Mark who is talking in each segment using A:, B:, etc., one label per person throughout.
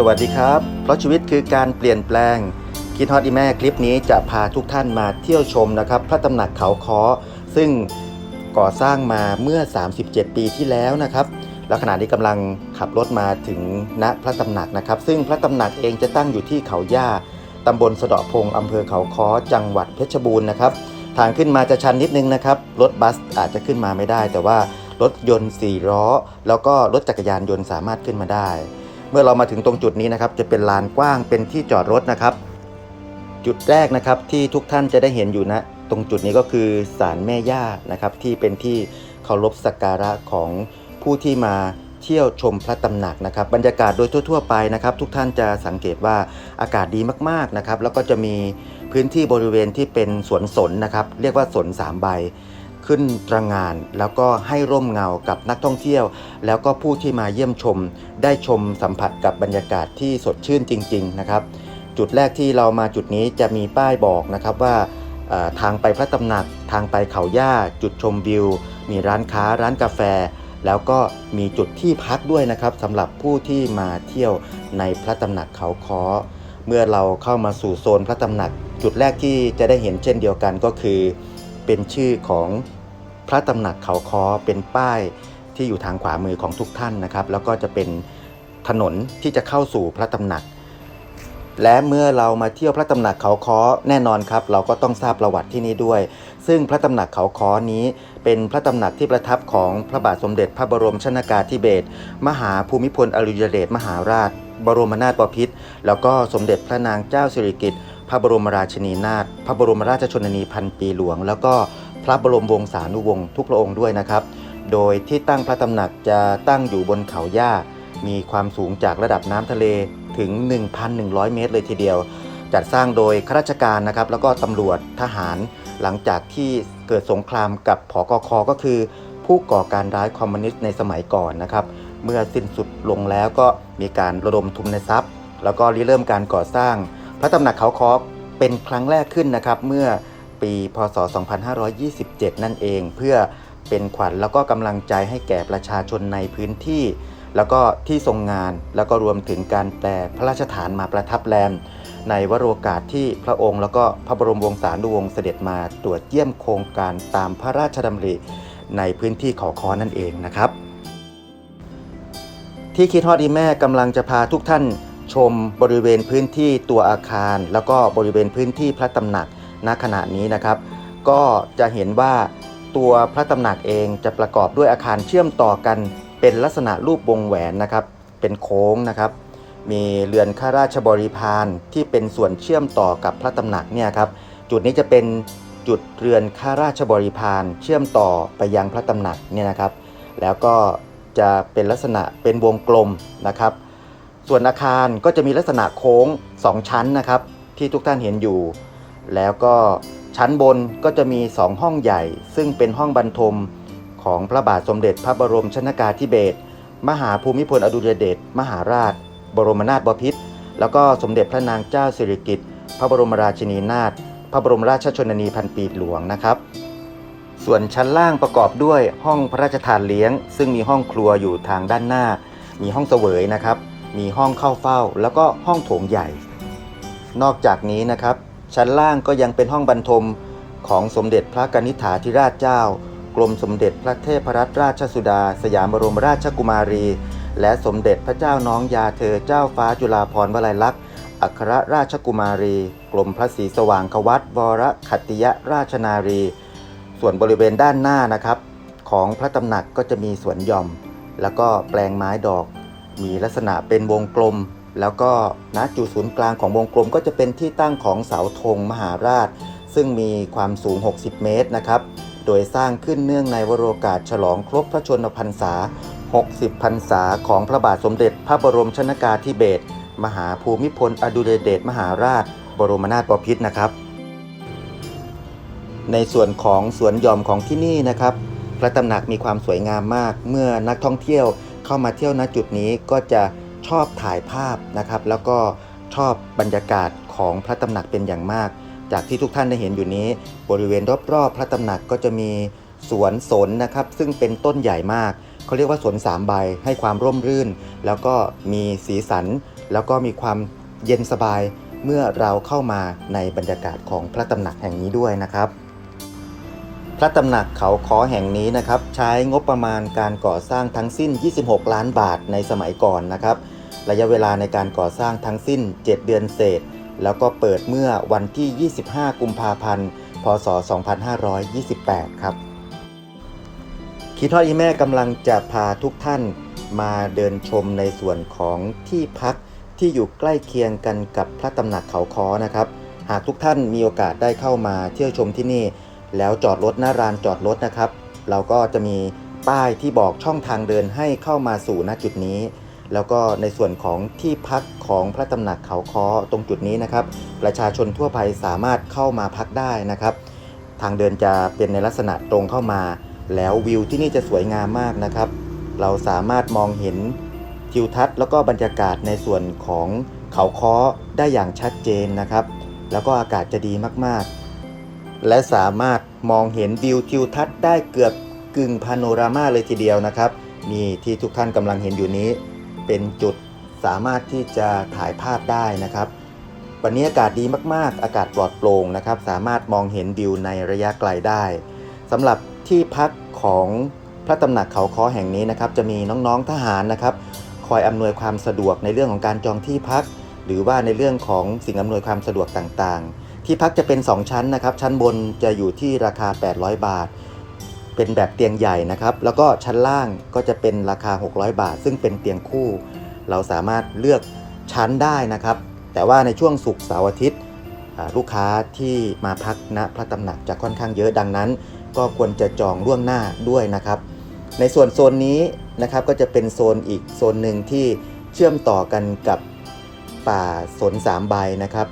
A: สวัสดีครับ เพราะชีวิตคือการเปลี่ยนแปลง คิดฮอตอีแม่คลิปนี้จะพาทุกท่านมาเที่ยวชมนะครับ พระตำหนักเขาค้อซึ่งก่อสร้างมาเมื่อ 37 ปีที่แล้วนะครับ แล้วขณะนี้กำลังขับรถมาถึงณพระตำหนักนะครับ ซึ่งพระตำหนักเองจะตั้งอยู่ที่เขาย่าตำบลสะเดาะพงอำเภอเขาค้อจังหวัดเพชรบูรณ์นะครับ ทางขึ้นมาจะชันนิดนึงนะครับ รถบัสอาจจะขึ้นมาไม่ได้ แต่ว่ารถยนต์4ล้อ แล้วก็รถจักรยานยนต์สามารถขึ้นมาได้ เมื่อเรามาถึงตรงจุดนี้นะครับ จะเป็นลานกว้างเป็นที่จอดรถนะครับ จุดแรกนะครับที่ทุกท่านจะได้เห็นอยู่นะ ตรงจุดนี้ก็คือศาลแม่ย่านะครับ ที่เป็นที่เคารพสักการะของผู้ที่มาเที่ยวชมพระตำหนักนะครับ บรรยากาศโดยทั่ว ๆ ไปนะครับ ทุกท่านจะสังเกตว่าอากาศดีมากๆนะครับ แล้วก็จะมีพื้นที่บริเวณที่เป็นสวนสนนะครับ เรียกว่าสนสามใบ ขึ้นตระงาน แล้วก็ให้ร่มเงากับนักท่องเที่ยว แล้วก็ผู้ที่มาเยี่ยมชม ได้ชมสัมผัสกับบรรยากาศที่สดชื่นจริง ๆ นะครับ จุดแรกที่เรามาจุดนี้จะมีป้ายบอกนะครับว่าทางไปพระตำหนักทางไปเขาย่า จุดชมวิว มีร้านค้าร้านกาแฟ แล้วก็มีจุดที่พักด้วยนะครับสำหรับผู้ที่มาเที่ยวในพระตำหนักเขาค้อเมื่อเราเข้ามาสู่โซนพระตำหนัก จุดแรกที่จะได้เห็นเช่นเดียวกันก็คือ เป็นชื่อของพระตำหนักเขาค้อเป็นป้ายที่อยู่ทางขวามือของทุกท่านนะครับ แล้วก็จะเป็นถนนที่จะเข้าสู่พระตำหนัก และเมื่อเรามาเที่ยวพระตำหนักเขาค้อแน่นอนครับ เราก็ต้องทราบประวัติที่นี่ด้วย ซึ่งพระตำหนักเขาค้อนี้ เป็นพระตำหนักที่ประทับของพระบาทสมเด็จพระบรมชนากาธิเบศรมหาภูมิพลอดุลยเดชมหาราช บรมนาถบพิตรแล้วก็สมเด็จพระนางเจ้าสิริกิติ์ พระบรมราชินีนาถพระบรมราชชนนีพันปีหลวง แล้วก็พระบรมวงศานุวงศ์ทุกพระองค์ด้วยนะครับ โดยที่ตั้งพระตำหนักจะตั้งอยู่บนเขาย่ามีความสูงจากระดับน้ำทะเลถึง 1,100 เมตรเลยทีเดียว จัดสร้างโดยข้าราชการนะครับ แล้วก็ตำรวจทหารหลังจากที่เกิดสงครามกับผอกคก็คือ ผู้ก่อการร้ายคอมมิวนิสต์ในสมัยก่อนนะครับ เมื่อสิ้นสุดลงแล้วก็มีการระดมทุนในทรัพย์ แล้วก็ริเริ่มการก่อสร้าง พระตำหนักเขาคอเป็นครั้งแรกขึ้นนะครับเมื่อปีพศ 2527 นั่นเอง เพื่อเป็นขวัญแล้วก็กำลังใจให้แก่ประชาชนในพื้นที่ แล้วก็ที่ทรงงานแล้วก็รวมถึงการแปลพระราชฐานมาประทับแรม ในวโรกาสที่พระองค์แล้วก็พระบรมวงศานุวงศ์เสด็จมาตรวจเยี่ยมโครงการตามพระราชดำริในพื้นที่เขาคอนั่นเองนะครับ ที่คิดฮอดอีแม่กำลังจะพาทุกท่าน ชมบริเวณพื้นที่ตัวอาคาร แล้วก็บริเวณพื้นที่พระตำหนักณขณะนี้นะครับ ก็จะเห็นว่าตัวพระตำหนักเองจะประกอบด้วยอาคารเชื่อมต่อกันเป็นลักษณะรูปวงแหวนนะครับ เป็นโค้งนะครับ มีเรือนข้าราชบริพารที่เป็นส่วนเชื่อมต่อกับพระตำหนักเนี่ยครับ จุดนี้จะเป็นจุดเรือนข้าราชบริพารเชื่อมต่อไปยังพระตำหนักเนี่ยนะครับ แล้วก็จะเป็นลักษณะเป็นวงกลมนะครับ ส่วนอาคารก็จะมีลักษณะโค้ง 2 ชั้นนะครับ ที่ทุกท่านเห็นอยู่ แล้วก็ชั้นบนก็จะมี 2 ห้องใหญ่ ซึ่งเป็นห้องบรรทมของพระบาทสมเด็จพระบรมชนากาธิเบศรมหาภูมิพลอดุลยเดชมหาราช บรมนาถบพิตรแล้วก็สมเด็จพระนางเจ้าสิริกิติ์พระบรมราชินีนาถพระบรมราชชนนีพันปีหลวงนะครับ ส่วนชั้นล่างประกอบด้วยห้องพระราชทานเลี้ยง ซึ่งมีห้องครัวอยู่ทางด้านหน้า มีห้องเสวยนะครับ มีห้องเข้าเฝ้า แล้วก็ห้องโถงใหญ่ นอกจากนี้นะครับ ชั้นล่างก็ยังเป็นห้องบรรทมของสมเด็จพระกนิษฐาธิราชเจ้า กรมสมเด็จพระเทพรัตนราชสุดา สยามบรมราชกุมารี และสมเด็จพระเจ้าน้องยาเธอเจ้าฟ้าจุฬาภรณ์วลัยลักษณ์อัครราชกุมารี กรมพระศรีสว่างควัตวรขัตติยราชนารี ส่วนบริเวณด้านหน้านะครับ ของพระตำหนักก็จะมีสวนหย่อม แล้วก็แปลงไม้ดอก มีลักษณะเป็นวงกลม แล้วก็ณจุดศูนย์กลางของวงกลมก็จะเป็นที่ตั้งของเสาธงมหาราช ซึ่งมีความสูง 60 เมตรนะครับ โดยสร้างขึ้นเนื่องในวโรกาสฉลองครบพระชนมพรรษา 60 พรรษาของพระบาทสมเด็จพระบรมชนากาธิเบศรมหาภูมิพลอดุลยเดชมหาราช บรมนาถบพิตรนะครับ ในส่วนของสวนหย่อมของที่นี่นะครับ พระตำหนักมีความสวยงามมาก เมื่อนักท่องเที่ยว เข้ามาเที่ยวณจุดนี้ก็จะชอบถ่ายภาพนะครับ แล้วก็ชอบบรรยากาศของพระตำหนักเป็นอย่างมาก จากที่ทุกท่านได้เห็นอยู่นี้ บริเวณรอบๆพระตำหนักก็จะมีสวนสนนะครับ ซึ่งเป็นต้นใหญ่มากเขาเรียกว่าสวนสามใบให้ความร่มรื่น แล้วก็มีสีสัน แล้วก็มีความเย็นสบายเมื่อเราเข้ามาในบรรยากาศของพระตำหนักแห่งนี้ด้วยนะครับ พระตำหนักเขาค้อแห่งนี้นะครับใช้งบประมาณการก่อสร้างทั้งสิ้น 26 ล้านบาทในสมัยก่อนนะครับ ระยะเวลาในการก่อสร้างทั้งสิ้น 7 เดือนเศษ แล้วก็เปิดเมื่อวันที่ 25 กุมภาพันธ์ พศ 2528 ครับคิดทอดอีแม่กำลังจะพาทุกท่านมาเดินชมในส่วนของที่พักที่อยู่ใกล้เคียงกันกับพระตำหนักเขาค้อนะครับ หากทุกท่านมีโอกาสได้เข้ามาเที่ยวชมที่นี่ แล้วจอดรถหน้าร้านจอดรถนะครับ เราก็จะมีป้ายที่บอกช่องทางเดินให้เข้ามาสู่ณจุดนี้ แล้วก็ในส่วนของที่พักของพระตำหนักเขาค้อตรงจุดนี้นะครับ ประชาชนทั่วไปสามารถเข้ามาพักได้นะครับ ทางเดินจะเป็นในลักษณะตรงเข้ามา แล้ววิวที่นี่จะสวยงามมากนะครับ เราสามารถมองเห็นทิวทัศน์แล้วก็บรรยากาศในส่วนของเขาค้อได้อย่างชัดเจนนะครับ แล้วก็อากาศจะดีมากๆ และสามารถมองเห็นวิวทิวทัศน์ได้เกือบกึ่งพาโนรามาเลยทีเดียวนะครับนี่ที่ทุกท่านกำลังเห็นอยู่นี้ เป็นจุดสามารถที่จะถ่ายภาพได้นะครับ วันนี้อากาศดีมากๆ อากาศปลอดโปร่งนะครับ สามารถมองเห็นวิวในระยะไกลได้สำหรับที่พักของพระตำหนักเขาค้อแห่งนี้นะครับ จะมีน้องๆทหารนะครับ คอยอำนวยความสะดวกในเรื่องของการจองที่พัก หรือว่าในเรื่องของสิ่งอำนวยความสะดวกต่างๆ ที่พักจะเป็น 2 ชั้นนะครับ ชั้นบนจะอยู่ที่ราคา 800 บาท เป็นแบบเตียงใหญ่นะครับ แล้วก็ชั้นล่างก็จะเป็นราคา 600 บาท ซึ่งเป็นเตียงคู่ เราสามารถเลือกชั้นได้นะครับ แต่ว่าในช่วงศุกร์เสาร์อาทิตย์ลูกค้าที่มาพักณพระตำหนักจะค่อนข้างเยอะดังนั้น ก็ควรจะจองล่วงหน้าด้วยนะครับ ในส่วนโซนนี้นะครับก็จะเป็นโซนอีกโซนหนึ่งที่เชื่อมต่อกันกับป่าสนสามใบนะครับ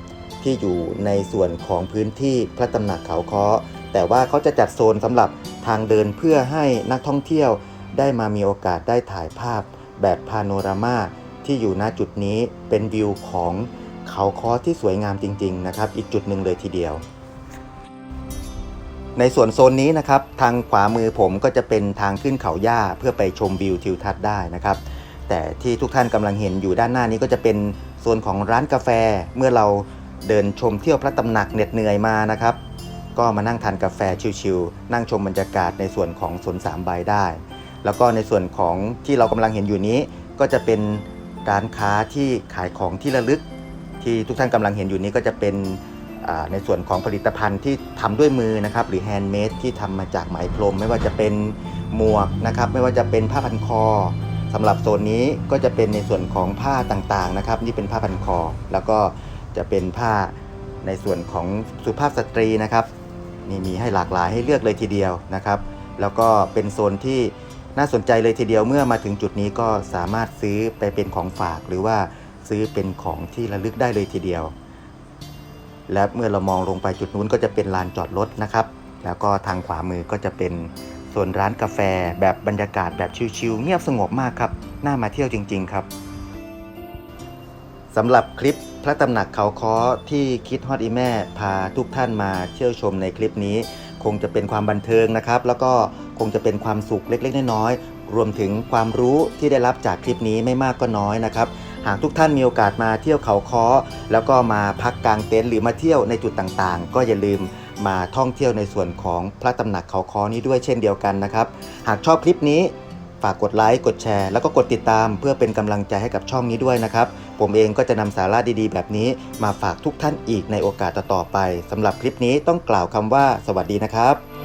A: ที่อยู่ในส่วนของพื้นที่พระตำหนักเขาค้อแต่ว่าเขาจะจัดโซนสำหรับทางเดินเพื่อให้นักท่องเที่ยวได้มามีโอกาสได้ถ่ายภาพแบบพาโนรามาที่อยู่ณจุดนี้เป็นวิวของเขาค้อที่สวยงามจริง ๆ นะครับ อีกจุดหนึ่งเลยทีเดียว ในส่วนโซนนี้นะครับ ทางขวามือผมก็จะเป็นทางขึ้นเขาหญ้าเพื่อไปชมวิวทิวทัศน์ได้นะครับ แต่ที่ทุกท่านกำลังเห็นอยู่ด้านหน้านี้ก็จะเป็นโซนของร้านกาแฟเมื่อเรา เดินชมเที่ยวพระตำหนักเหน็ดเหนื่อยมานะครับ ก็มานั่งทานกาแฟชิลๆนั่งชมบรรยากาศในส่วนของสวนสามใบได้ แล้วก็ในส่วนของที่เรากำลังเห็นอยู่นี้ ก็จะเป็นร้านค้าที่ขายของที่ระลึก ที่ทุกท่านกำลังเห็นอยู่นี้ก็จะเป็นในส่วนของผลิตภัณฑ์ที่ทำด้วยมือนะครับ หรือแฮนด์เมดที่ทำมาจากไหมพรม ไม่ว่าจะเป็นหมวกนะครับ ไม่ว่าจะเป็นผ้าพันคอสำหรับโซนนี้ก็จะเป็นในส่วนของผ้าต่างๆนะครับ นี่เป็นผ้าพันคอ แล้วก็ จะเป็นผ้าในส่วนของสุภาพสตรีนะครับนี่มีให้หลากหลายให้เลือกเลยทีเดียวนะครับ แล้วก็เป็นโซนที่น่าสนใจเลยทีเดียวเมื่อมาถึงจุดนี้ก็สามารถซื้อไปเป็นของฝากหรือว่าซื้อเป็นของที่ระลึกได้เลยทีเดียว และเมื่อเรามองลงไปจุดนู้นก็จะเป็นลานจอดรถนะครับ แล้วก็ทางขวามือก็จะเป็นโซนร้านกาแฟ แบบบรรยากาศแบบชิลๆเงียบสงบมากครับ น่ามาเที่ยวจริง ๆ ครับสำหรับคลิป ระตำหนักเขาค้อที่คิดฮอดอีแม่พาทุกท่านมาเที่ยวชมในคลิปนี้ คงจะเป็นความบันเทิงนะครับ แล้วก็คงจะเป็นความสุขเล็กๆน้อยๆรวมถึงความรู้ที่ได้รับจากคลิปนี้ไม่มากก็น้อยนะครับหากทุกท่านมีโอกาสมาเที่ยวเขาค้อแล้วก็มาพักกลางเต็นท์หรือมาเที่ยวในจุดต่างๆ ก็อย่าลืมมาท่องเที่ยวในส่วนของพระตำหนักเขาค้อนี้ด้วยเช่นเดียวกันนะครับ หากชอบคลิปนี้ากกดไลค์กดแชร์ แล้วก็กดติดตามเพื่อเป็นกำลังใจให้กับช่องนี้ด้วยนะครับ ผมเองก็จะนำสาระดีๆ แบบนี้มาฝากทุกท่านอีกในโอกาสต่อๆไปสำหรับคลิปนี้ต้องกล่าวคำว่า สวัสดีนะครับ